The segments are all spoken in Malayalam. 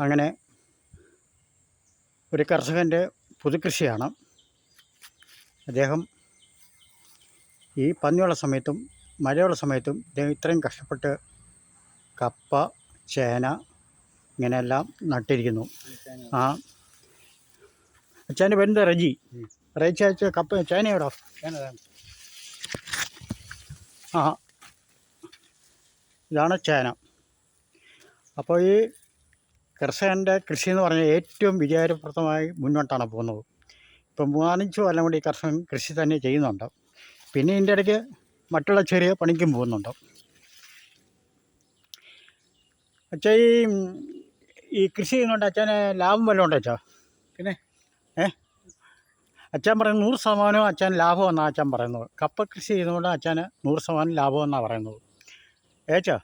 അങ്ങനെ ഒരു കർഷകന്റെ പുതുകൃഷിയാണ്. അദ്ദേഹം ഈ പന്നിയുള്ള സമയത്തും മഴയുള്ള സമയത്തും അദ്ദേഹം ഇത്രയും കഷ്ടപ്പെട്ട് കപ്പ ചേന ഇങ്ങനെയെല്ലാം നട്ടിരിക്കുന്നു. ആ അച്ഛന്റെ പേരെന്താ? റജി. റജി അയച്ച കപ്പ ചേന എവിടാ ആ ഇതാണ് ചേന. അപ്പോൾ ഈ കർഷകന്റെ കൃഷി എന്ന് പറഞ്ഞാൽ ഏറ്റവും വിജയപ്രദമായി മുന്നോട്ടാണ് പോകുന്നത്. ഇപ്പം മൂന്നാലഞ്ച് കൊല്ലം കൂടി കർഷകൻ കൃഷി തന്നെ ചെയ്യുന്നുണ്ട്. പിന്നെ ഇതിന്റെ ഇടയ്ക്ക് മറ്റുള്ള ചെറിയ പണിക്കും പോകുന്നുണ്ട്. അച്ഛാ ഈ ഈ കൃഷി ചെയ്യുന്നുണ്ട് അച്ഛന് ലാഭം വല്ലതും ഉണ്ടോ അച്ഛാ? പിന്നെ? ഏ? അച്ഛൻ പറയുന്നത് നൂറ് ശതമാനവും അച്ഛൻ ലാഭം എന്നാണ് അച്ഛൻ പറയുന്നത്. കപ്പ കൃഷി ചെയ്യുന്നതുകൊണ്ട് അച്ഛന് നൂറ് ശതമാനം ലാഭം എന്നാണ് പറയുന്നത്. ഏച്ചാ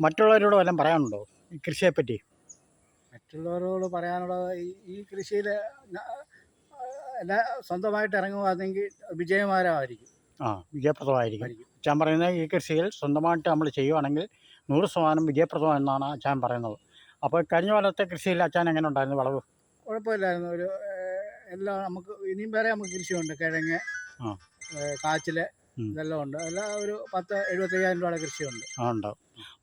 മറ്റുള്ളവരോട് വല്ലതും പറയാനുണ്ടോ ഈ കൃഷിയെപ്പറ്റി? മറ്റുള്ളവരോട് പറയാനുള്ളത് ഈ- കൃഷിയിൽ എല്ലാ സ്വന്തമായിട്ട് ഇറങ്ങുവാണെങ്കിൽ വിജയമാരമായിരിക്കും ആ വിജയപ്രദമായിരിക്കും. ഞാൻ അച്ഛൻ പറയുന്നത് ഈ കൃഷിയിൽ സ്വന്തമായിട്ട് നമ്മൾ ചെയ്യുവാണെങ്കിൽ നൂറ് ശതമാനം വിജയപ്രദം എന്നാണ് അച്ഛൻ പറയുന്നത്. അപ്പോൾ കഴിഞ്ഞ കാലത്തെ കൃഷിയിൽ അച്ഛൻ എങ്ങനെ ഉണ്ടായിരുന്നു വളവ്? കുഴപ്പമില്ലായിരുന്നു. ഒരു എല്ലാം നമുക്ക് ഇനിയും വരെ നമുക്ക് കൃഷിയുണ്ട്. കിഴങ്ങ് കാച്ചിൽ ഇതെല്ലാം ഉണ്ട്. എല്ലാം ഒരു പത്ത് എഴുപത്തയ്യായിരം രൂപയുടെ കൃഷിയുണ്ട്. ആ ഉണ്ടാവും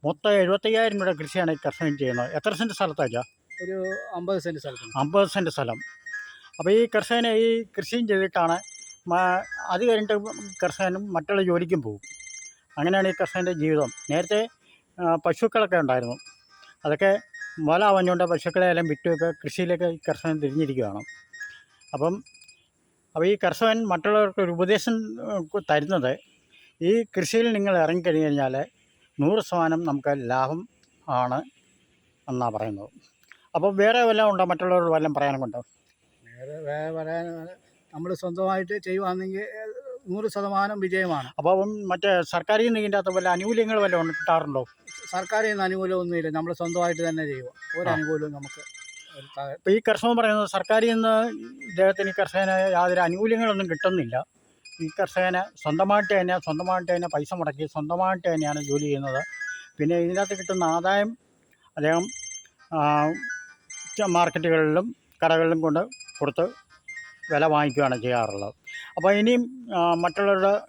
മൊത്തം എഴുപത്തയ്യായിരം രൂപയുടെ കൃഷിയാണ് ഈ കർഷകൻ ചെയ്യുന്നത്. എത്ര സെന്റ് സ്ഥലത്താച്ചാ ഒരു അമ്പത് സെന്റ് സ്ഥലത്ത് അമ്പത് സെന്റ് സ്ഥലം. അപ്പോൾ ഈ കർഷകന് ഈ കൃഷിയും ചെയ്തിട്ടാണ് അത് കഴിഞ്ഞിട്ട് കർഷകനും മറ്റുള്ള ജോലിക്കും പോകും. അങ്ങനെയാണ് ഈ കർഷകന്റെ ജീവിതം. നേരത്തെ പശുക്കളൊക്കെ ഉണ്ടായിരുന്നു. അതൊക്കെ മുതലാവാഞ്ഞുകൊണ്ട് പശുക്കളെ എല്ലാം വിറ്റുമൊക്കെ കൃഷിയിലേക്ക് ഈ കർഷകൻ തിരിഞ്ഞിരിക്കുകയാണ്. അപ്പം അപ്പോൾ ഈ കർഷകൻ മറ്റുള്ളവർക്ക് ഒരു ഉപദേശം തരുന്നത് ഈ കൃഷിയിൽ നിങ്ങൾ ഇറങ്ങിക്കഴിഞ്ഞ് കഴിഞ്ഞാൽ നൂറ് ശതമാനം നമുക്ക് ലാഭം ആണ് എന്നാണ് പറയുന്നത്. അപ്പോൾ വേറെ വല്ല ഉണ്ടോ? മറ്റുള്ളവരോട് വല്ലതും പറയാനുണ്ടോ വേറെ വേറെ പറയാൻ നമ്മൾ സ്വന്തമായിട്ട് ചെയ്യുവാണെങ്കിൽ നൂറ് ശതമാനം വിജയമാണ്. അപ്പോൾ മറ്റേ സർക്കാരിൽ നിന്ന് ഇതിന്റെ അകത്ത് വല്ല ആനുകൂല്യങ്ങൾ വല്ലതും കിട്ടാറുണ്ടോ? സർക്കാരിൽ നിന്ന് അനുകൂലമൊന്നുമില്ല നമ്മൾ സ്വന്തമായിട്ട് തന്നെ ചെയ്യുക. ഒരു ആ. അനുകൂലവും നമുക്ക് ഒരു ഇപ്പോൾ ഈ കർഷകൻ പറയുന്നത് സർക്കാരിൽ നിന്ന് ഇദ്ദേഹത്തിന് ഈ കർഷകന് യാതൊരു ആനുകൂല്യങ്ങളൊന്നും കിട്ടുന്നില്ല. ഈ കർഷകന് സ്വന്തമായിട്ട് തന്നെ സ്വന്തമായിട്ട് തന്നെ പൈസ മുടക്കി സ്വന്തമായിട്ട് തന്നെയാണ് ജോലി ചെയ്യുന്നത്. പിന്നെ ഇതിനകത്ത് കിട്ടുന്ന ആദായം അദ്ദേഹം മാർക്കറ്റുകളിലും കടകളിലും കൊണ്ട് കൊടുത്ത് വില വാങ്ങിക്കുകയാണ് ചെയ്യാറുള്ളത്. അപ്പോൾ ഇനിയും മറ്റുള്ളവരുടെ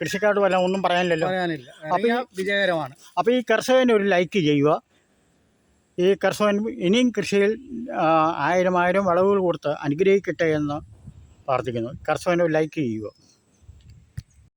കൃഷിക്കാരുടെ വല്ല ഒന്നും പറയാനില്ലല്ലോ? പറയാനില്ല. അപ്പൊ ഈ- വിജയകരമാണ്. അപ്പോൾ ഈ കർഷകന് ഒരു ലൈക്ക് ചെയ്യുക. ഈ കർഷകൻ ഇനിയും കൃഷിയിൽ ആയിരം ആയിരം വളവുകൾ കൊടുത്ത് അനുഗ്രഹിക്കട്ടെ എന്ന് പ്രാർത്ഥിക്കുന്നു. കർഷകന് ഒരു ലൈക്ക് ചെയ്യുക.